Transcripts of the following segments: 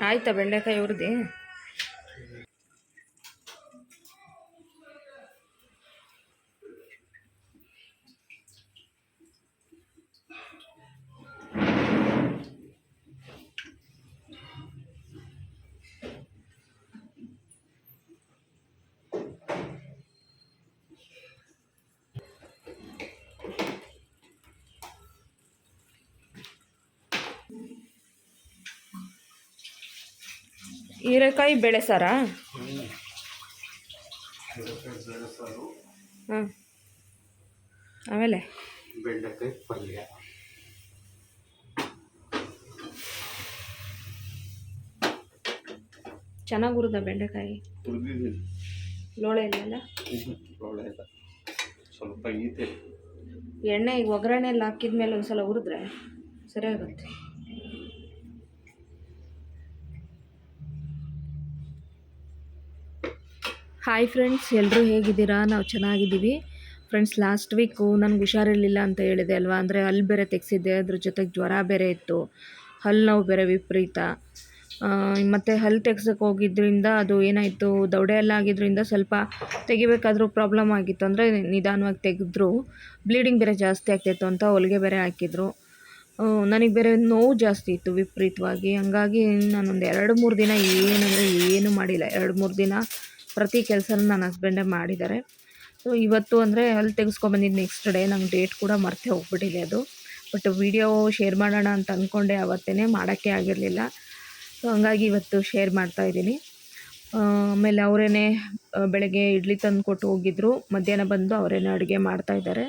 ಆಯ್ತಾ ಬೆಂಡೆಕಾಯಿ ಹುರಿದಿ? ಹೀರೆಕಾಯಿ ಬೇಳೆ ಸಾರಾ ಹಾಂ. ಆಮೇಲೆ? ಬೆಂಡೆಕಾಯಿ ಪಲ್ಯ. ಚೆನ್ನಾಗಿ ಹುರಿದ ಬೆಂಡೆಕಾಯಿ? ಲೋಳೆ ಇಲ್ಲ ಲೋಳೆ ಇಲ್ಲ. ಸ್ವಲ್ಪ ಈತೆ. ಎಣ್ಣೆ ಈಗ ಒಗ್ಗರಣೆ ಎಲ್ಲ ಹಾಕಿದ್ಮೇಲೆ ಒಂದು ಸಲ ಹುರಿದ್ರೆ ಸರಿಯಾಗುತ್ತೆ. ಹಾಯ್ ಫ್ರೆಂಡ್ಸ್ ಎಲ್ಲರೂ ಹೇಗಿದ್ದೀರಾ? ನಾವು ಚೆನ್ನಾಗಿದ್ದೀವಿ. ಫ್ರೆಂಡ್ಸ್ ಲಾಸ್ಟ್ ವೀಕು ನನಗೆ ಹುಷಾರಿರಲಿಲ್ಲ ಅಂತ ಹೇಳಿದೆ ಅಲ್ವಾ? ಅಂದರೆ ಹಲ್ಲು ಬೇರೆ ತೆಗೆಸಿದ್ದೆ, ಅದ್ರ ಜೊತೆಗೆ ಜ್ವರ ಬೇರೆ ಇತ್ತು. ಹಲ್ಲು ನೋವು ಬೇರೆ ವಿಪರೀತ. ಮತ್ತು ಹಲ್ಲು ತೆಗ್ಸಕ್ಕೆ ಹೋಗಿದ್ದರಿಂದ ಅದು ಏನಾಯಿತು? ದೌಡೆ ಎಲ್ಲ ಆಗಿದ್ದರಿಂದ ಸ್ವಲ್ಪ ತೆಗಿಬೇಕಾದ್ರೂ ಪ್ರಾಬ್ಲಮ್ ಆಗಿತ್ತು. ಅಂದರೆ ನಿಧಾನವಾಗಿ ತೆಗೆದ್ರು. ಬ್ಲೀಡಿಂಗ್ ಬೇರೆ ಜಾಸ್ತಿ ಆಗ್ತಾಯಿತ್ತು ಅಂತ ಹೊಲಿಗೆ ಬೇರೆ ಹಾಕಿದ್ರು. ನನಗೆ ಬೇರೆ ನೋವು ಜಾಸ್ತಿ ಇತ್ತು ವಿಪರೀತವಾಗಿ. ಹಂಗಾಗಿ ನಾನೊಂದು ಎರಡು ಮೂರು ದಿನ ಏನಂದರೆ ಏನೂ ಮಾಡಿಲ್ಲ. ಎರಡು ಮೂರು ದಿನ ಪ್ರತಿ ಕೆಲಸನೂ ನನ್ನ ಹಸ್ಬೆಂಡೇ ಮಾಡಿದ್ದಾರೆ. ಸೊ ಇವತ್ತು ಅಂದರೆ ಅಲ್ಲಿ ತೆಗೆಸ್ಕೊಂಬಂದಿದ್ದು ನೆಕ್ಸ್ಟ್ ಡೇ ನಂಗೆ ಡೇಟ್ ಕೂಡ ಮರ್ತೆ ಹೋಗ್ಬಿಟ್ಟಿದೆ ಅದು. ಬಟ್ ವಿಡಿಯೋ ಶೇರ್ ಮಾಡೋಣ ಅಂತ ಅಂದ್ಕೊಂಡೆ ಅವತ್ತೇ ಮಾಡೋಕ್ಕೆ ಆಗಿರಲಿಲ್ಲ. ಸೊ ಹಂಗಾಗಿ ಇವತ್ತು ಶೇರ್ ಮಾಡ್ತಾ ಇದ್ದೀನಿ. ಆಮೇಲೆ ಅವರೇ ಬೆಳಗ್ಗೆ ಇಡ್ಲಿ ತಂದು ಕೊಟ್ಟು ಹೋಗಿದ್ರು. ಮಧ್ಯಾಹ್ನ ಬಂದು ಅವರೇನೆ ಅಡುಗೆ ಮಾಡ್ತಾಯಿದ್ದಾರೆ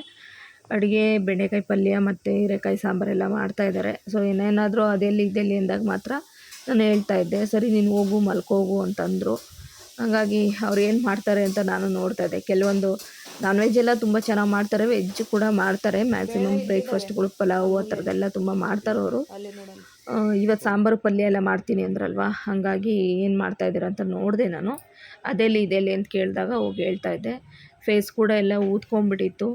ಅಡುಗೆ, ಬೆಂಡೆಕಾಯಿ ಪಲ್ಯ ಮತ್ತು ಹೀರೆಕಾಯಿ ಸಾಂಬಾರೆಲ್ಲ ಮಾಡ್ತಾಯಿದ್ದಾರೆ ಸೊ ಇನ್ನೇನಾದರೂ ಅದೆಲ್ಲಿ ಇದೆಲ್ಲಿ ಅಂದಾಗ ಮಾತ್ರ ನಾನು ಹೇಳ್ತಾ ಇದ್ದೆ, ಸರಿ ನೀನು ಹೋಗು, ಮಲ್ಕೋಗು ಅಂತಂದರು. ಹಾಗಾಗಿ ಅವ್ರು ಏನು ಮಾಡ್ತಾರೆ ಅಂತ ನಾನು ನೋಡ್ತಾ ಇದ್ದೆ. ಕೆಲವೊಂದು ನಾನ್ ವೆಜ್ ಎಲ್ಲ ತುಂಬ ಚೆನ್ನಾಗಿ ಮಾಡ್ತಾರೆ ವೆಜ್ ಕೂಡ ಮಾಡ್ತಾರೆ. ಮ್ಯಾಕ್ಸಿಮಮ್ ಬ್ರೇಕ್ಫಾಸ್ಟ್ಗಳು ಪಲಾವು ಆ ಥರದ್ದೆಲ್ಲ ತುಂಬ ಮಾಡ್ತಾರೆ ಅವರು. ಇವತ್ತು ಸಾಂಬಾರು ಪಲ್ಯ ಎಲ್ಲ ಮಾಡ್ತೀನಿ ಅಂದ್ರಲ್ವಾ? ಹಾಗಾಗಿ ಏನು ಮಾಡ್ತಾ ಇದ್ದೀರಾ ಅಂತ ನೋಡಿದೆ ನಾನು. ಅದೆಲ್ಲಿ ಇದೆಲ್ಲಿ ಅಂತ ಕೇಳಿದಾಗ ಹೋಗಿ ಹೇಳ್ತಾ ಇದ್ದೆ. ಫೇಸ್ ಕೂಡ ಎಲ್ಲ ಊದ್ಕೊಂಡ್ಬಿಟ್ಟಿತ್ತು.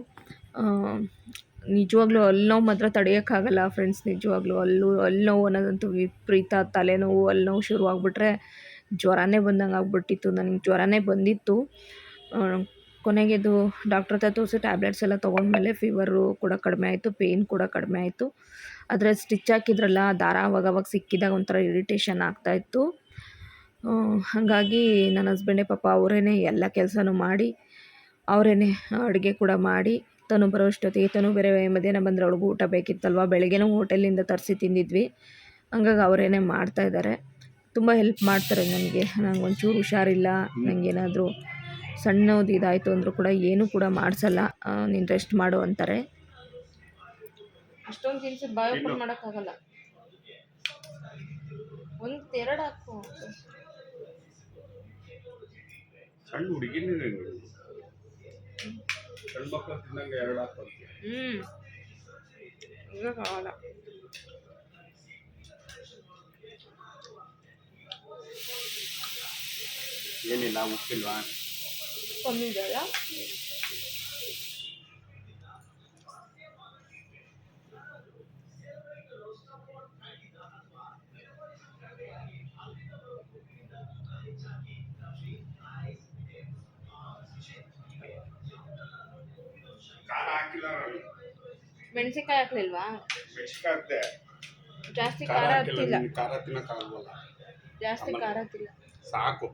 ನಿಜವಾಗ್ಲೂ ಅಲ್ಲಿ ನೋವು ಮಾತ್ರ ತಡೆಯೋಕ್ಕಾಗಲ್ಲ ಫ್ರೆಂಡ್ಸ್ ನಿಜವಾಗ್ಲೂ. ಅಲ್ಲೂ ಅಲ್ಲಿ ನೋವು ಅನ್ನೋದಂತೂ ವಿಪರೀತ ತಲೆನೋವು ಅಲ್ಲಿ ನೋವು ಶುರುವಾಗ್ಬಿಟ್ರೆ ಜ್ವರನೇ ಬಂದಂಗೆ ಆಗ್ಬಿಟ್ಟಿತ್ತು. ನನಗೆ ಜ್ವರನೇ ಬಂದಿತ್ತು. ಕೊನೆಗೆ ಇದು ಡಾಕ್ಟ್ರ್ ಹತ್ರ ತೋರಿಸಿ ಟ್ಯಾಬ್ಲೆಟ್ಸ್ ಎಲ್ಲ ತೊಗೊಂಡ್ಮೇಲೆ ಫೀವರು ಕೂಡ ಕಡಿಮೆ ಆಯಿತು ಪೇಯ್ನ್ ಕೂಡ ಕಡಿಮೆ ಆಯಿತು. ಆದರೆ ಸ್ಟಿಚ್ ಹಾಕಿದ್ರಲ್ಲ, ದಾರ ಅವಾಗ ಅವಾಗ ಸಿಕ್ಕಿದಾಗ ಒಂಥರ ಇರಿಟೇಷನ್ ಆಗ್ತಾಯಿತ್ತು ಹಾಗಾಗಿ ನನ್ನ ಹಸ್ಬೆಂಡೇ ಪಾಪ ಅವರೇ ಎಲ್ಲ ಕೆಲಸನೂ ಮಾಡಿ ಅವರೇ ಅಡುಗೆ ಕೂಡ ಮಾಡಿ, ತನು ಬರೋ ಅಷ್ಟೊತ್ತಿಗೆ ತನು ಬೇರೆ ಮಧ್ಯಾಹ್ನ ಬಂದರೆ ಅವಳಿಗೂ ಊಟ ಬೇಕಿತ್ತಲ್ವ, ಬೆಳಗ್ಗೆನೂ ಹೋಟೆಲಿಂದ ತರಿಸಿ ತಿಂದಿದ್ವಿ. ಹಂಗಾಗಿ ಮಾಡ್ತಾ ಇದ್ದಾರೆ. ತುಂಬ ಹೆಲ್ಪ್ ಮಾಡ್ತಾರೆ ನನಗೆ. ನಂಗೆ ಒಂಚೂರು ಹುಷಾರಿಲ್ಲ ನನಗೇನಾದರೂ ಸಣ್ಣದು ಇದಾಯಿತು ಅಂದರೂ ಕೂಡ ಏನೂ ಕೂಡ ಮಾಡಿಸಲ್ಲ ನೀನು ರೆಸ್ಟ್ ಮಾಡು ಅಂತಾರೆ. ಅಷ್ಟೊಂದು ತಿನ್ಸಿ ಬಾಯ್ ಓಪನ್ ಮಾಡೋಕ್ಕಾಗಲ್ಲ. ಒಂದು ಎರಡು ಹಾಕು. ಸಣ್ಣ ಹುಡುಗಿನೇ ಸಣ್ಣ ಮಕ್ಕಳು ತಿನ್ನಂಗೆ ಎರಡು ಹಾಕೋದು ಹ್ಞೂ ಇವಾಗಲ್ಲ ಏನಿಲ್ಲ ಉಪ್ಪಿಲ್ವಾ ಕಮ್ಮಿ ಇದೆಯಲ್ಲ ಮೆಣಸಿನಕಾಯಿ ಹಾಕಿಲ್ಲ ಮೆಣಸಿನ್ಕಾಯಿ ಹಾಕ್ಲಿಲ್ವಾ? ಮೆಣಸಿನ್ಕಾಯಿ ಹಾಕ್ದೆ. ಜಾಸ್ತಿ ಖಾರ ತಿನ್ನಕ್ಕಾಗಲ್ವಲ್ಲ ಜಾಸ್ತಿ ಖಾರ ಹತ್ತಿಲ್ಲ ಸಾಕು.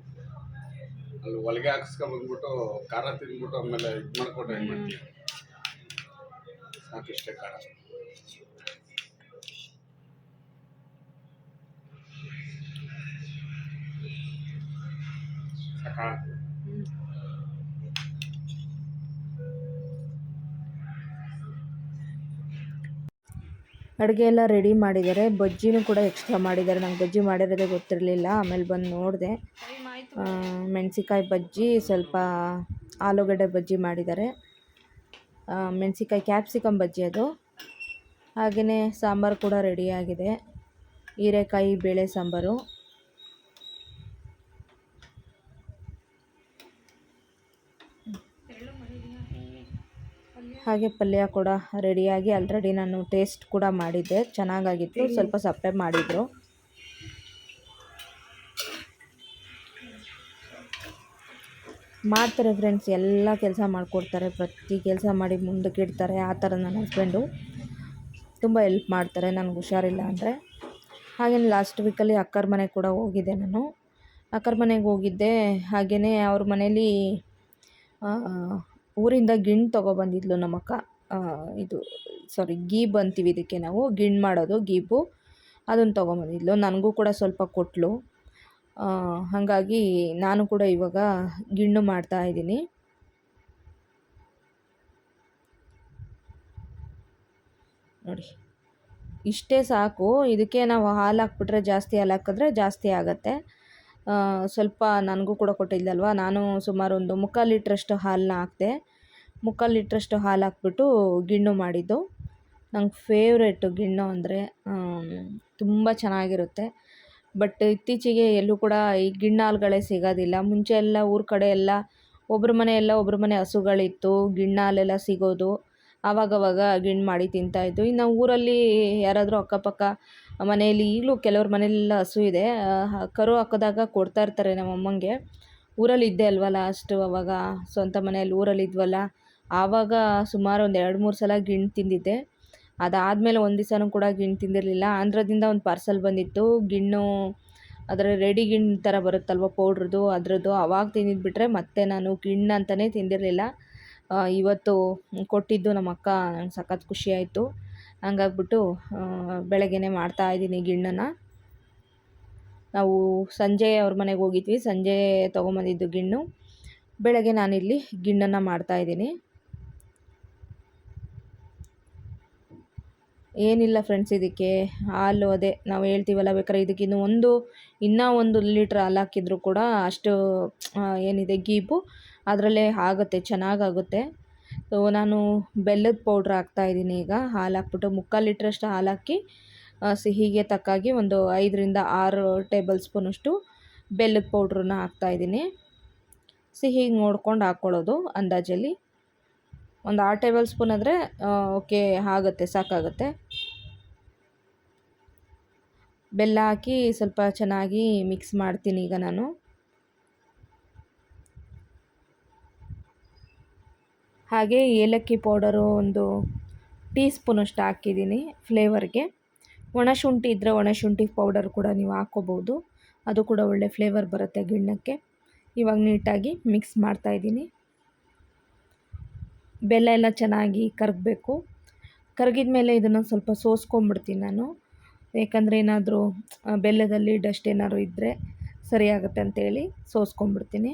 ಅಲ್ಲಿ ಹೊಲಿಗೆ ಹಾಕಿಸ್ಕೊಂಬಂದ್ಬಿಟ್ಟು ಖಾರ ತಿಂದ್ಬಿಟ್ಟು ಆಮೇಲೆ ಇದು ಮಾಡ್ಕೊಟ್ರೆ ಏನು ಮಾಡ್ತೀವಿ ಸಾಕಿಷ್ಟೇ ಖಾರ. ಅಡುಗೆ ಎಲ್ಲ ರೆಡಿ ಮಾಡಿದ್ದಾರೆ. ಬಜ್ಜಿನೂ ಕೂಡ ಎಕ್ಸ್ಟ್ರಾ ಮಾಡಿದ್ದಾರೆ. ನಂಗೆ ಬಜ್ಜಿ ಮಾಡಿರೋದೇ ಗೊತ್ತಿರಲಿಲ್ಲ. ಆಮೇಲೆ ಬಂದು ನೋಡಿದೆ. ಮೆಣಸಿಕಾಯಿ ಬಜ್ಜಿ, ಸ್ವಲ್ಪ ಆಲೂಗಡ್ಡೆ ಬಜ್ಜಿ ಮಾಡಿದ್ದಾರೆ. ಮೆಣಸಿಕಾಯಿ ಕ್ಯಾಪ್ಸಿಕಮ್ ಬಜ್ಜಿ ಅದು. ಹಾಗೆಯೇ ಸಾಂಬಾರು ಕೂಡ ರೆಡಿಯಾಗಿದೆ ಹೀರೆಕಾಯಿ, ಬೇಳೆ ಸಾಂಬಾರು. ಹಾಗೆ ಪಲ್ಯ ಕೂಡ ರೆಡಿಯಾಗಿ ಆಲ್ರೆಡಿ ನಾನು ಟೇಸ್ಟ್ ಕೂಡ ಮಾಡಿದ್ದೆ. ಚೆನ್ನಾಗಾಗಿತ್ತು. ಸ್ವಲ್ಪ ಸಪ್ಪೆ ಮಾಡಿದರು. ಮಾಡ್ತಾರೆ ಫ್ರೆಂಡ್ಸ್ ಎಲ್ಲ ಕೆಲಸ ಮಾಡಿಕೊಡ್ತಾರೆ. ಪ್ರತಿ ಕೆಲಸ ಮಾಡಿ ಮುಂದಕ್ಕೆ ಇಡ್ತಾರೆ. ಆ ಥರ ನನ್ನ ಹಸ್ಬೆಂಡು ತುಂಬ ಹೆಲ್ಪ್ ಮಾಡ್ತಾರೆ. ನನಗೆ ಹುಷಾರಿಲ್ಲ ಅಂದರೆ. ಹಾಗೇ ಲಾಸ್ಟ್ ವೀಕಲ್ಲಿ ಅಕ್ಕರ ಮನೆ ಕೂಡ ಹೋಗಿದ್ದೆ ನಾನು. ಅಕ್ಕರ ಮನೆಗೆ ಹೋಗಿದ್ದೆ. ಹಾಗೆಯೇ ಅವ್ರ ಮನೇಲಿ ಊರಿಂದ ಗಿಣ್ಣು ತೊಗೊಬಂದಿದ್ಲು ನಮ್ಮಕ್ಕ. ಇದು ಸಾರಿ ಗೀಬ್ ಅಂತೀವಿ ಇದಕ್ಕೆ ನಾವು. ಗಿಣ್ಣು ಮಾಡೋದು, ಗೀಬು. ಅದನ್ನು ತೊಗೊಂಬಂದಿದ್ಲು ನನಗೂ ಕೂಡ ಸ್ವಲ್ಪ ಕೊಟ್ಟಳು ಹಾಗಾಗಿ ನಾನು ಕೂಡ ಇವಾಗ ಗಿಣ್ಣು ಮಾಡ್ತಾ ಇದ್ದೀನಿ. ನೋಡಿ, ಇಷ್ಟೇ ಸಾಕು. ಇದಕ್ಕೆ ನಾವು ಹಾಲು ಹಾಕ್ಬಿಟ್ರೆ ಜಾಸ್ತಿ ಹಾಲು ಹಾಕಿದ್ರೆ ಜಾಸ್ತಿ ಆಗುತ್ತೆ. ಸ್ವಲ್ಪ ನನಗೂ ಕೂಡ ಕೊಟ್ಟಿದ್ಲಲ್ವ? ನಾನು ಸುಮಾರು ಒಂದು ಮುಕ್ಕಾಲು ಲೀಟ್ರಷ್ಟು ಹಾಲನ್ನ ಹಾಕಿದೆ. ಮುಕ್ಕಾಲು ಲೀಟ್ರಷ್ಟು ಹಾಲು ಹಾಕ್ಬಿಟ್ಟು ಗಿಣ್ಣು ಮಾಡಿದ್ದು. ನಂಗೆ ಫೇವ್ರೇಟು ಗಿಣ್ಣು ಅಂದರೆ ತುಂಬ ಚೆನ್ನಾಗಿರುತ್ತೆ. ಬಟ್ ಇತ್ತೀಚೆಗೆ ಎಲ್ಲೂ ಕೂಡ ಈ ಗಿಣ್ಣು ಹಾಲುಗಳೇ ಸಿಗೋದಿಲ್ಲ. ಮುಂಚೆ ಎಲ್ಲ ಊರ ಕಡೆ ಎಲ್ಲ ಒಬ್ಬರ ಮನೆ ಎಲ್ಲ ಒಬ್ರ ಮನೆ ಹಸುಗಳಿತ್ತು, ಗಿಣ್ಣು ಹಾಲೆಲ್ಲ ಸಿಗೋದು. ಆವಾಗವಾಗ ಗಿಣ್ಣು ಮಾಡಿ ತಿಂತಾಯಿದ್ದು ಇನ್ನು ಊರಲ್ಲಿ ಯಾರಾದರೂ ಅಕ್ಕಪಕ್ಕ ಮನೆಯಲ್ಲಿ ಈಗಲೂ ಕೆಲವ್ರ ಮನೆಯಲ್ಲೆಲ್ಲ ಹಸು ಇದೆ. ಕರು ಹಾಕಿದಾಗ ಕೊಡ್ತಾ ಇರ್ತಾರೆ ನಮ್ಮ ಅಮ್ಮಂಗೆ. ಊರಲ್ಲಿ ಇದ್ದೆ ಅಲ್ವ ಲಾಸ್ಟು ಅವಾಗ ಸ್ವಂತ ಮನೆಯಲ್ಲಿ ಊರಲ್ಲಿ ಇದ್ವಲ್ಲ. ಆವಾಗ ಸುಮಾರು ಒಂದು ಎರಡು ಮೂರು ಸಲ ಗಿಣ್ಣು ತಿಂದಿದ್ದೆ. ಅದಾದಮೇಲೆ ಒಂದು ದಿವಸನೂ ಕೂಡ ಗಿಣ್ಣು ತಿಂದಿರಲಿಲ್ಲ. ಆಂಧ್ರದಿಂದ ಒಂದು ಪಾರ್ಸಲ್ ಬಂದಿತ್ತು. ಗಿಣ್ಣು ಅದರ ರೆಡಿ ಗಿಣ್ಣು ಥರ ಬರುತ್ತಲ್ವ ಪೌಡ್ರದ್ದು ಅದರದ್ದು ಅವಾಗ ತಿಂದಿದ್ಬಿಟ್ರೆ ಮತ್ತೆ ನಾನು ಗಿಣ್ಣು ಅಂತಲೇ ತಿಂದಿರಲಿಲ್ಲ. ಇವತ್ತು ಕೊಟ್ಟಿದ್ದು ನಮ್ಮ ಅಕ್ಕ ನಂಗೆ ಸಖತ್ ಖುಷಿಯಾಯಿತು ಹಂಗಾಗ್ಬಿಟ್ಟು ಬೆಳಗ್ಗೆನೇ ಮಾಡ್ತಾ ಇದ್ದೀನಿ ಗಿಣ್ಣನ ನಾವು ಸಂಜೆ ಅವ್ರ ಮನೆಗೆ ಹೋಗಿದ್ವಿ, ಸಂಜೆ ತೊಗೊಂಬಂದಿದ್ದು ಗಿಣ್ಣು. ಬೆಳಗ್ಗೆ ನಾನಿಲ್ಲಿ ಗಿಣ್ಣನ್ನು ಮಾಡ್ತಾ ಇದ್ದೀನಿ. ಏನಿಲ್ಲ ಫ್ರೆಂಡ್ಸ್ ಇದಕ್ಕೆ, ಹಾಲು ಅದೇ, ನಾವು ಹೇಳ್ತೀವಲ್ಲ ಬೇಕಾದ್ರೆ ಇದಕ್ಕೆ ಇನ್ನು ಒಂದು, ಇನ್ನೂ ಒಂದು ಲೀಟ್ರ್ ಹಾಲು ಹಾಕಿದ್ರು ಕೂಡ ಅಷ್ಟು ಏನಿದೆ, ಗೀಪು. ಅದರಲ್ಲೇ ಆಗುತ್ತೆ, ಚೆನ್ನಾಗಾಗುತ್ತೆ. ಸೊ ನಾನು ಬೆಲ್ಲದ ಪೌಡ್ರ್ ಹಾಕ್ತಾಯಿದ್ದೀನಿ ಈಗ. ಹಾಲು ಹಾಕ್ಬಿಟ್ಟು ಮುಕ್ಕಾಲು ಲೀಟ್ರಷ್ಟು ಹಾಲು ಹಾಕಿ ಸಿಹಿಗೆ ತಕ್ಕಾಗಿ ಒಂದು ಐದರಿಂದ ಆರು ಟೇಬಲ್ ಸ್ಪೂನಷ್ಟು ಬೆಲ್ಲದ ಪೌಡ್ರನ್ನ ಹಾಕ್ತಾಯಿದ್ದೀನಿ ಸಿಹಿಗೆ ನೋಡ್ಕೊಂಡು ಹಾಕ್ಕೊಳ್ಳೋದು ಅಂದಾಜಲ್ಲಿ. ಒಂದು ಆರು ಟೇಬಲ್ ಸ್ಪೂನ್ ಆದರೆ ಓಕೆ ಆಗುತ್ತೆ, ಸಾಕಾಗುತ್ತೆ. ಬೆಲ್ಲ ಹಾಕಿ ಸ್ವಲ್ಪ ಚೆನ್ನಾಗಿ ಮಿಕ್ಸ್ ಮಾಡ್ತೀನಿ ಈಗ ನಾನು. ಹಾಗೆ ಏಲಕ್ಕಿ ಪೌಡರು ಒಂದು ಟೀ ಸ್ಪೂನಷ್ಟು ಹಾಕಿದ್ದೀನಿ ಫ್ಲೇವರ್ಗೆ. ಒಣಶುಂಠಿ ಇದ್ದರೆ ಒಣಶುಂಠಿ ಪೌಡರ್ ಕೂಡ ನೀವು ಹಾಕ್ಕೋಬೋದು. ಅದು ಕೂಡ ಒಳ್ಳೆ ಫ್ಲೇವರ್ ಬರುತ್ತೆ ಗಿಣ್ಣಕ್ಕೆ. ಇವಾಗ ನೀಟಾಗಿ ಮಿಕ್ಸ್ ಮಾಡ್ತಾಯಿದ್ದೀನಿ ಬೆಲ್ಲ ಎಲ್ಲ ಚೆನ್ನಾಗಿ ಕರಗಬೇಕು. ಕರಗಿದ ಮೇಲೆ ಇದನ್ನು ಸ್ವಲ್ಪ ಸೋಸ್ಕೊಂಬಿಡ್ತೀನಿ ನಾನು. ಯಾಕಂದರೆ ಏನಾದರೂ ಬೆಲ್ಲದಲ್ಲಿ ಡಸ್ಟ್ ಏನಾದ್ರು ಇದ್ದರೆ ಸರಿಯಾಗುತ್ತೆ ಅಂತೇಳಿ ಸೋಸ್ಕೊಂಬಿಡ್ತೀನಿ.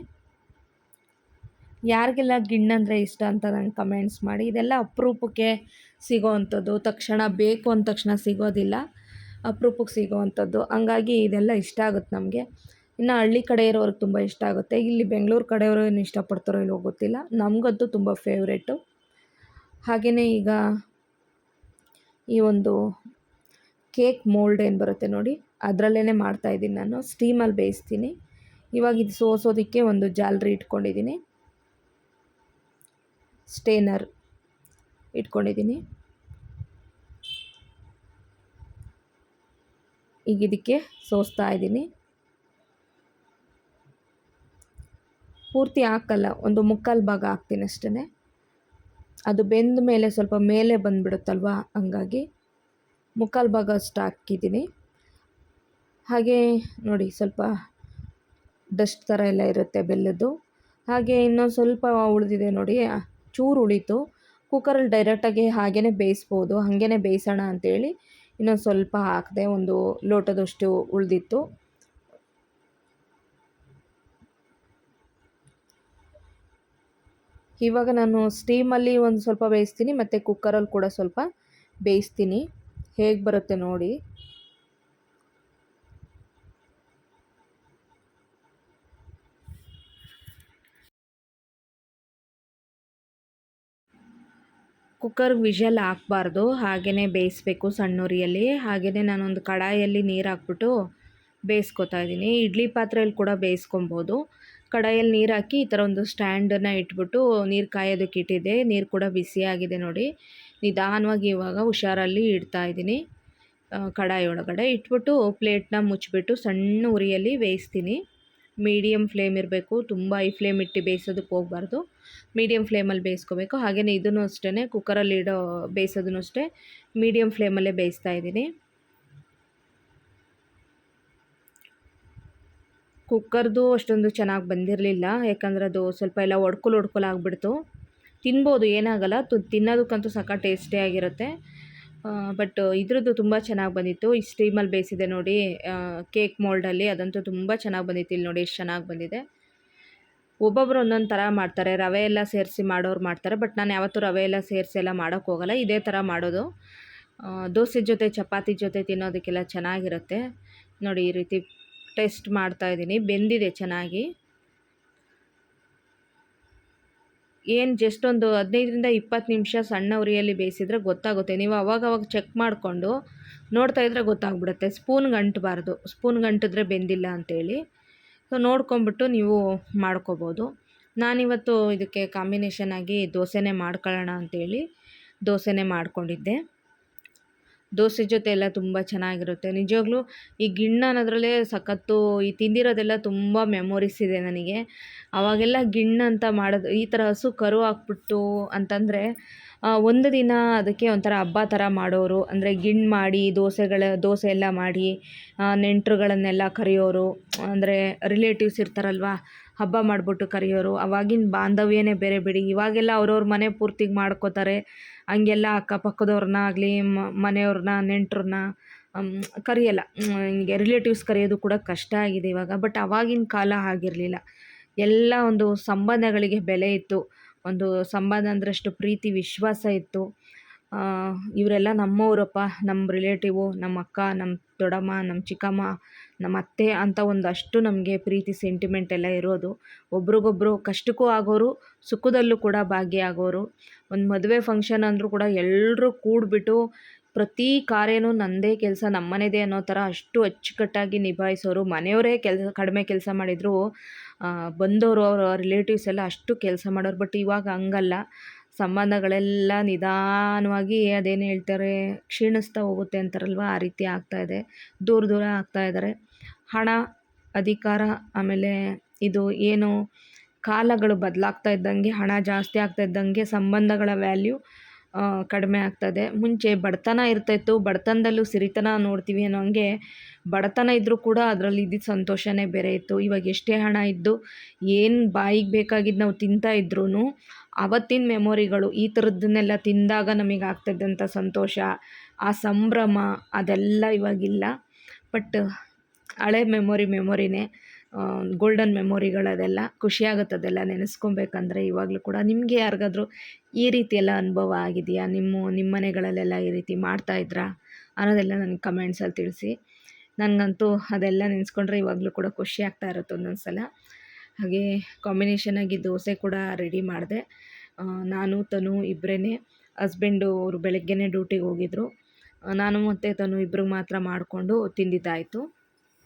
ಯಾರಿಗೆಲ್ಲ ಗಿಣ್ಣಂದರೆ ಇಷ್ಟ ಅಂತ ನಂಗೆ ಕಮೆಂಟ್ಸ್ ಮಾಡಿ. ಇದೆಲ್ಲ ಅಪರೂಪಕ್ಕೆ ಸಿಗೋ ಅಂಥದ್ದು ತಕ್ಷಣ ಬೇಕು ಅಂದ ತಕ್ಷಣ ಸಿಗೋದಿಲ್ಲ. ಅಪರೂಪಕ್ಕೆ ಸಿಗೋ ಅಂಥದ್ದು ಹಂಗಾಗಿ ಇದೆಲ್ಲ ಇಷ್ಟ ಆಗುತ್ತೆ ನಮಗೆ. ಇನ್ನು ಹಳ್ಳಿ ಕಡೆ ಇರೋರಿಗೆ ತುಂಬ ಇಷ್ಟ ಆಗುತ್ತೆ. ಇಲ್ಲಿ ಬೆಂಗಳೂರು ಕಡೆಯವರು ಏನು ಇಷ್ಟಪಡ್ತಾರೋ ಇಲ್ವೋ ಗೊತ್ತಿಲ್ಲ. ನಮಗಂತೂ ತುಂಬ ಫೇವ್ರೇಟು ಹಾಗೆಯೇ ಈಗ ಈ ಒಂದು ಕೇಕ್ ಮೋಲ್ಡ್ ಏನು ಬರುತ್ತೆ ನೋಡಿ. ಅದರಲ್ಲೇ ಮಾಡ್ತಾಯಿದ್ದೀನಿ ನಾನು. ಸ್ಟೀಮಲ್ಲಿ ಬೇಯಿಸ್ತೀನಿ. ಇವಾಗ ಇದು ಸೋಸೋದಕ್ಕೆ ಒಂದು ಜಾಲರಿ ಇಟ್ಕೊಂಡಿದ್ದೀನಿ. ಸ್ಟೇನರ್ ಇಟ್ಕೊಂಡಿದ್ದೀನಿ. ಈಗ ಇದಕ್ಕೆ ಸೋಸ್ತಾ ಇದ್ದೀನಿ. ಪೂರ್ತಿ ಹಾಕಲ್ಲ, ಒಂದು ಮುಕ್ಕಾಲು ಭಾಗ ಹಾಕ್ತೀನಿ ಅಷ್ಟೇ ಅದು ಬೆಂದ ಮೇಲೆ ಸ್ವಲ್ಪ ಮೇಲೆ ಬಂದುಬಿಡುತ್ತಲ್ವ, ಹಂಗಾಗಿ ಮುಕ್ಕಾಲು ಭಾಗ ಅಷ್ಟು ಹಾಕಿದ್ದೀನಿ. ಹಾಗೆ ನೋಡಿ, ಸ್ವಲ್ಪ ಡಸ್ಟ್ ಥರ ಎಲ್ಲ ಇರುತ್ತೆ ಬೆಲ್ಲದ್ದು. ಹಾಗೆ ಇನ್ನೊಂದು ಸ್ವಲ್ಪ ಉಳಿದಿದೆ ನೋಡಿ ಚೂರು ಉಳಿತು ಕುಕ್ಕರಲ್ಲಿ ಡೈರೆಕ್ಟಾಗಿ ಹಾಗೇ ಬೇಯಿಸ್ಬೋದು. ಹಾಗೇ ಬೇಯಿಸೋಣ ಅಂತೇಳಿ ಇನ್ನೊಂದು ಸ್ವಲ್ಪ ಹಾಕಿದೆ ಒಂದು ಲೋಟದಷ್ಟು ಉಳಿದಿತ್ತು. ಇವಾಗ ನಾನು ಸ್ಟೀಮಲ್ಲಿ ಒಂದು ಸ್ವಲ್ಪ ಬೇಯಿಸ್ತೀನಿ, ಮತ್ತು ಕುಕ್ಕರಲ್ಲಿ ಕೂಡ ಸ್ವಲ್ಪ ಬೇಯಿಸ್ತೀನಿ. ಹೇಗೆ ಬರುತ್ತೆ ನೋಡಿ. ಕುಕ್ಕರ್ ವಿಷಲ್ ಹಾಕ್ಬಾರ್ದು. ಹಾಗೆಯೇ ಬೇಯಿಸ್ಬೇಕು ಸಣ್ಣ ಉರಿಯಲ್ಲಿ ಹಾಗೆಯೇ ನಾನೊಂದು ಕಡಾಯಲ್ಲಿ ನೀರು ಹಾಕ್ಬಿಟ್ಟು ಬೇಯಿಸ್ಕೊತಾ ಇದ್ದೀನಿ. ಇಡ್ಲಿ ಪಾತ್ರೆಯಲ್ಲಿ ಕೂಡ ಬೇಯಿಸ್ಕೊಬೋದು. ಕಡಾಯಲ್ಲಿ ನೀರು ಹಾಕಿ ಈ ಥರ ಒಂದು ಸ್ಟ್ಯಾಂಡನ್ನು ಇಟ್ಬಿಟ್ಟು ನೀರು ಕಾಯೋದಕ್ಕೆ ಇಟ್ಟಿದ್ದೆ. ನೀರು ಕೂಡ ಬಿಸಿಯಾಗಿದೆ ನೋಡಿ. ನಿಧಾನವಾಗಿ ಇವಾಗ ಹುಷಾರಲ್ಲಿ ಇಡ್ತಾ ಇದ್ದೀನಿ. ಕಡಾಯಿ ಒಳಗಡೆ ಇಟ್ಬಿಟ್ಟು ಪ್ಲೇಟ್ನ ಮುಚ್ಚಿಬಿಟ್ಟು ಸಣ್ಣ ಉರಿಯಲ್ಲಿ ಬೇಯಿಸ್ತೀನಿ. ಮೀಡಿಯಮ್ ಫ್ಲೇಮ್ ಇರಬೇಕು, ತುಂಬ ಐ ಫ್ಲೇಮ್ ಇಟ್ಟು ಬೇಯಿಸೋದಕ್ಕೆ ಹೋಗಬಾರ್ದು. ಮೀಡಿಯಮ್ ಫ್ಲೇಮಲ್ಲಿ ಬೇಯಿಸ್ಕೋಬೇಕು. ಹಾಗೆಯೇ ಇದನ್ನು ಅಷ್ಟೇ ಕುಕ್ಕರಲ್ಲಿ ಇಡೋ ಬೇಯಿಸೋದನ್ನು ಅಷ್ಟೇ ಮೀಡಿಯಮ್ ಫ್ಲೇಮಲ್ಲೇ ಬೇಯಿಸ್ತಾ ಇದ್ದೀನಿ. ಕುಕ್ಕರ್ದು ಅಷ್ಟೊಂದು ಚೆನ್ನಾಗಿ ಬಂದಿರಲಿಲ್ಲ, ಯಾಕಂದ್ರೆ ಅದು ಸ್ವಲ್ಪ ಎಲ್ಲ ಒಡ್ಕೊಲ್ ಒಡ್ಕೊಲ್ ಆಗಿಬಿಡ್ತು. ತಿನ್ಬೋದು, ಏನಾಗಲ್ಲ, ತು ತಿನ್ನೋದಕ್ಕಂತೂ ಸಕ್ಕ ಟೇಸ್ಟಿಯಾಗಿರುತ್ತೆ ಬಟ್ ಇದ್ರದ್ದು ತುಂಬ ಚೆನ್ನಾಗಿ ಬಂದಿತ್ತು. ಈ ಸ್ಟೀಮಲ್ಲಿ ಬೇಯಿಸಿದೆ ನೋಡಿ. ಕೇಕ್ ಮೋಲ್ಡಲ್ಲಿ ಅದಂತೂ ತುಂಬ ಚೆನ್ನಾಗಿ ಬಂದಿತ್ತು. ಇಲ್ಲಿ ನೋಡಿ ಎಷ್ಟು ಚೆನ್ನಾಗಿ ಬಂದಿದೆ. ಒಬ್ಬೊಬ್ರು ಒಂದೊಂದು ಥರ ಮಾಡ್ತಾರೆ. ರವೆ ಎಲ್ಲ ಸೇರಿಸಿ ಮಾಡೋರು ಮಾಡ್ತಾರೆ. ಬಟ್ ನಾನು ಯಾವತ್ತೂ ರವೆ ಎಲ್ಲ ಸೇರಿಸಿ ಎಲ್ಲ ಮಾಡೋಕ್ಕೆ ಹೋಗಲ್ಲ. ಇದೇ ಥರ ಮಾಡೋದು. ದೋಸೆ ಜೊತೆ, ಚಪಾತಿ ಜೊತೆ ತಿನ್ನೋದಕ್ಕೆಲ್ಲ ಚೆನ್ನಾಗಿರುತ್ತೆ. ನೋಡಿ ಈ ರೀತಿ ಟೆಸ್ಟ್ ಮಾಡ್ತಾ ಇದ್ದೀನಿ. ಬೆಂದಿದೆ ಚೆನ್ನಾಗಿ. ಏನು ಜಸ್ಟ್ ಒಂದು ಹದಿನೈದರಿಂದ ಇಪ್ಪತ್ತು ನಿಮಿಷ ಸಣ್ಣ ಉರಿಯಲ್ಲಿ ಬೇಯಿಸಿದ್ರೆ ಗೊತ್ತಾಗುತ್ತೆ. ನೀವು ಅವಾಗ ಅವಾಗ ಚೆಕ್ ಮಾಡಿಕೊಂಡು ನೋಡ್ತಾ ಇದ್ರೆ ಗೊತ್ತಾಗ್ಬಿಡುತ್ತೆ. ಸ್ಪೂನ್ಗೆ ಅಂಟಬಾರ್ದು ಸ್ಪೂನ್ಗೆ ಅಂಟಿದ್ರೆ ಬೆಂದಿಲ್ಲ ಅಂಥೇಳಿ ಸೊ ನೋಡ್ಕೊಂಬಿಟ್ಟು ನೀವು ಮಾಡ್ಕೋಬೋದು. ನಾನಿವತ್ತು ಇದಕ್ಕೆ ಕಾಂಬಿನೇಷನ್ ಆಗಿ ದೋಸೆನೇ ಮಾಡ್ಕೊಳ್ಳೋಣ ಅಂತೇಳಿ ದೋಸೆನೇ ಮಾಡ್ಕೊಂಡಿದ್ದೆ. ದೋಸೆ ಜೊತೆ ಎಲ್ಲ ತುಂಬ ಚೆನ್ನಾಗಿರುತ್ತೆ. ನಿಜವಾಗ್ಲೂ ಈ ಗಿಣ್ಣ ಅನ್ನೋದ್ರಲ್ಲೇ ಸಖತ್ತು ಈ ತಿಂದಿರೋದೆಲ್ಲ ತುಂಬ ಮೆಮೊರೀಸ್ ಇದೆ ನನಗೆ. ಅವಾಗೆಲ್ಲ ಗಿಣ್ಣ ಅಂತ ಮಾಡೋದು, ಈ ಥರ ಹಸು ಕರು ಹಾಕ್ಬಿಟ್ಟು ಅಂತಂದರೆ ಒಂದು ದಿನ ಅದಕ್ಕೆ ಒಂಥರ ಹಬ್ಬ ಥರ ಮಾಡೋರು. ಅಂದರೆ ಗಿಣ್ಣು ಮಾಡಿ, ದೋಸೆಗಳ, ದೋಸೆ ಎಲ್ಲ ಮಾಡಿ ನೆಂಟರುಗಳನ್ನೆಲ್ಲ ಕರೆಯೋರು. ಅಂದರೆ ರಿಲೇಟಿವ್ಸ್ ಇರ್ತಾರಲ್ವ ಹಬ್ಬ ಮಾಡಿಬಿಟ್ಟು ಕರೆಯೋರು. ಅವಾಗಿನ ಬಾಂಧವ್ಯನೇ ಬೇರೆ ಬಿಡಿ. ಇವಾಗೆಲ್ಲ ಅವ್ರವ್ರ ಮನೆ ಪೂರ್ತಿಗೆ ಮಾಡ್ಕೋತಾರೆ. ಹಂಗೆಲ್ಲ ಅಕ್ಕಪಕ್ಕದವ್ರನ್ನ ಆಗಲಿ ಮನೆಯವ್ರನ್ನ, ನೆಂಟ್ರನ್ನ ಕರೆಯಲ್ಲ. ಹಿಂಗೆ ರಿಲೇಟಿವ್ಸ್ ಕರೆಯೋದು ಕೂಡ ಕಷ್ಟ ಆಗಿದೆ ಇವಾಗ. ಬಟ್ ಅವಾಗಿನ ಕಾಲ ಆಗಿರಲಿಲ್ಲ ಎಲ್ಲ ಒಂದು ಸಂಬಂಧಗಳಿಗೆ ಬೆಲೆ ಇತ್ತು. ಒಂದು ಸಂಬಂಧ ಅಂದ್ರೆ ಅಷ್ಟು ಪ್ರೀತಿ, ವಿಶ್ವಾಸ ಇತ್ತು. ಇವರೆಲ್ಲ ನಮ್ಮವರಪ್ಪ ನಮ್ಮ ರಿಲೇಟಿವು ನಮ್ಮ ಅಕ್ಕ ನಮ್ಮ ದೊಡ್ಡಮ್ಮ ನಮ್ಮ ಚಿಕ್ಕಮ್ಮ ನಮ್ಮ ಅತ್ತೆ ಅಂತ ಒಂದಷ್ಟು ನಮಗೆ ಪ್ರೀತಿ ಸೆಂಟಿಮೆಂಟ್ ಎಲ್ಲ ಇರೋದು. ಒಬ್ರಿಗೊಬ್ರು ಕಷ್ಟಕ್ಕೂ ಆಗೋರು, ಸುಖದಲ್ಲೂ ಕೂಡ ಭಾಗಿಯಾಗೋರು ಒಂದು ಮದುವೆ ಫಂಕ್ಷನ್ ಅಂದರೂ ಕೂಡ ಎಲ್ಲರೂ ಕೂಡಿಬಿಟ್ಟು ಪ್ರತಿ ಕಾರ್ಯನೂ ನನ್ನದೇ ಕೆಲಸ, ನಮ್ಮನೆದೇ ಅನ್ನೋ ಥರ ಅಷ್ಟು ಅಚ್ಚುಕಟ್ಟಾಗಿ ನಿಭಾಯಿಸೋರು. ಮನೆಯವರೇ ಕೆಲಸ, ಕಡಿಮೆ ಕೆಲಸ ಮಾಡಿದರೂ ಬಂದವರು, ಅವರ ರಿಲೇಟಿವ್ಸ್ ಎಲ್ಲ ಅಷ್ಟು ಕೆಲಸ ಮಾಡೋರು. ಬಟ್ ಇವಾಗ ಹಂಗಲ್ಲ. ಸಂಬಂಧಗಳೆಲ್ಲ ನಿಧಾನವಾಗಿ ಅದೇನು ಹೇಳ್ತಾರೆ, ಕ್ಷೀಣಿಸ್ತಾ ಹೋಗುತ್ತೆ ಅಂತಾರಲ್ವ? ಆ ರೀತಿ ಆಗ್ತಾ ಇದೆ. ದೂರ ದೂರ ಆಗ್ತಾ ಇದ್ದಾರೆ. ಹಣ, ಅಧಿಕಾರ, ಆಮೇಲೆ ಇದು ಏನು ಕಾಲಗಳು ಬದಲಾಗ್ತಾ ಇದ್ದಂಗೆ, ಹಣ ಜಾಸ್ತಿ ಆಗ್ತಾ ಇದ್ದಂಗೆ ಸಂಬಂಧಗಳ ವ್ಯಾಲ್ಯೂ ಕಡಿಮೆ ಆಗ್ತದೆ ಮುಂಚೆ ಬಡತನ ಇರ್ತಾಯಿತ್ತು ಬಡತನದಲ್ಲೂ ಸಿರಿತನ ನೋಡ್ತೀವಿ ಅನ್ನೋ ಹಂಗೆ ಬಡತನ ಇದ್ದರೂ ಕೂಡ ಅದರಲ್ಲಿ ಇದ್ದಿದ್ದ ಸಂತೋಷನೇ ಬೇರೆ ಇತ್ತು. ಇವಾಗ ಎಷ್ಟೇ ಹಣ ಇದ್ದು, ಏನು ಬಾಯಿಗೆ ಬೇಕಾಗಿದ್ದು ನಾವು ತಿಂತಾ ಇದ್ರೂ ಆವತ್ತಿನ ಮೆಮೊರಿಗಳು ಈ ಥರದ್ದನ್ನೆಲ್ಲ ತಿಂದಾಗ ನಮಗೆ ಆಗ್ತಿದ್ದಂಥ ಸಂತೋಷ, ಆ ಸಂಭ್ರಮ ಅದೆಲ್ಲ ಇವಾಗಿಲ್ಲ. ಬಟ್ ಹಳೆ ಮೆಮೊರಿ ಮೆಮೊರಿನೇ ಗೋಲ್ಡನ್ ಮೆಮೊರಿಗಳದೆಲ್ಲ ಖುಷಿಯಾಗುತ್ತೆ ಅದೆಲ್ಲ ನೆನೆಸ್ಕೊಬೇಕಂದ್ರೆ ಇವಾಗಲೂ ಕೂಡ. ನಿಮಗೆ ಯಾರಿಗಾದ್ರೂ ಈ ರೀತಿ ಎಲ್ಲ ಅನುಭವ ಆಗಿದೆಯಾ? ನಿಮ್ಮ ನಿಮ್ಮ ಮನೆಗಳಲ್ಲೆಲ್ಲ ಈ ರೀತಿ ಮಾಡ್ತಾ ಇದ್ರಾ? ಅನ್ನೋದೆಲ್ಲ ನನಗೆ ಕಮೆಂಟ್ಸಲ್ಲಿ ತಿಳಿಸಿ. ನನಗಂತೂ ಅದೆಲ್ಲ ನೆನೆಸ್ಕೊಂಡ್ರೆ ಇವಾಗಲೂ ಕೂಡ ಖುಷಿ ಆಗ್ತಾ ಇರುತ್ತೆ ಒಂದೊಂದು ಸಲ ಹಾಗೆ ಕಾಂಬಿನೇಷನ್ ಆಗಿ ದೋಸೆ ಕೂಡ ರೆಡಿ ಮಾಡಿದೆ. ನಾನು, ತನು ಇಬ್ಬರೇ ಹಸ್ಬೆಂಡು ಅವರು ಬೆಳಗ್ಗೆನೇ ಡ್ಯೂಟಿಗೆ ಹೋಗಿದ್ರು. ನಾನು ಮತ್ತು ತನು ಇಬ್ಬರು ಮಾತ್ರ ಮಾಡಿಕೊಂಡು ತಿಂದಿದ್ದಾಯಿತು.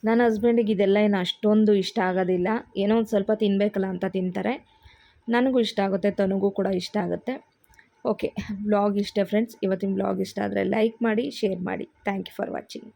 ನನ್ನ ಹಸ್ಬೆಂಡಿಗೆ ಇದೆಲ್ಲ ಏನು ಅಷ್ಟೊಂದು ಇಷ್ಟ ಆಗೋದಿಲ್ಲ. ಏನೋ ಒಂದು ಸ್ವಲ್ಪ ತಿನ್ನಬೇಕಲ್ಲ ಅಂತ ತಿಂತಾರೆ. ನನಗೂ ಇಷ್ಟ ಆಗುತ್ತೆ, ತನಗೂ ಕೂಡ ಇಷ್ಟ ಆಗುತ್ತೆ. ಓಕೆ ಬ್ಲಾಗ್ ಇಷ್ಟೇ ಫ್ರೆಂಡ್ಸ್ ಇವತ್ತಿನ ಬ್ಲಾಗ್ ಇಷ್ಟ ಆದರೆ ಲೈಕ್ ಮಾಡಿ ಶೇರ್ ಮಾಡಿ. Thank you for watching